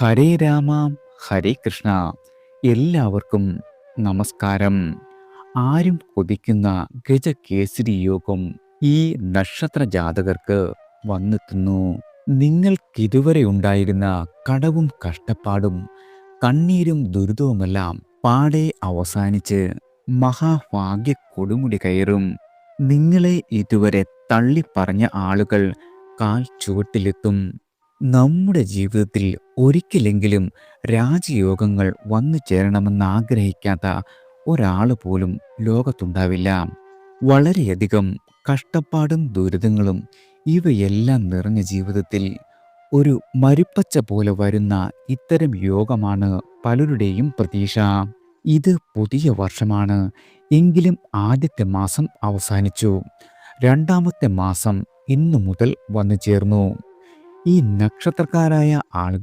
ഹരേ രാമ ഹരേ കൃഷ്ണ. എല്ലാവർക്കും നമസ്കാരം. ആരും കൊതിക്കുന്ന ഗജകേസരി യോഗം ഈ നക്ഷത്ര ജാതകർക്ക് വന്നെത്തുന്നു. നിങ്ങൾക്കിതുവരെ ഉണ്ടായിരുന്ന കടവും കഷ്ടപ്പാടും കണ്ണീരും ദുരിതവുമെല്ലാം പാടെ അവസാനിച്ച് മഹാഭാഗ്യ കൊടുമുടി കയറും. നിങ്ങളെ ഇതുവരെ തള്ളിപ്പറഞ്ഞ ആളുകൾ കാൽ ചുവട്ടിലെത്തും നമ്മുടെ ജീവിതത്തിൽ ഒരിക്കലെങ്കിലും രാജയോഗങ്ങൾ വന്നു ചേരണമെന്ന് ആഗ്രഹിക്കാത്ത ഒരാൾ പോലും ലോകത്തുണ്ടാവില്ല. വളരെയധികം കഷ്ടപ്പാടും ദുരിതങ്ങളും ഇവയെല്ലാം നിറഞ്ഞ ജീവിതത്തിൽ ഒരു മരുപ്പച്ച പോലെ വരുന്ന ഇത്തരം യോഗമാണ് പലരുടെയും പ്രതീക്ഷ. ഇത് പുതിയ വർഷമാണ്. എങ്കിലും ആദ്യത്തെ മാസം അവസാനിച്ചു. രണ്ടാമത്തെ മാസം ഇന്നു മുതൽ വന്നു ചേർന്നു. ഈ നക്ഷത്രക്കാരായ ആളുകൾ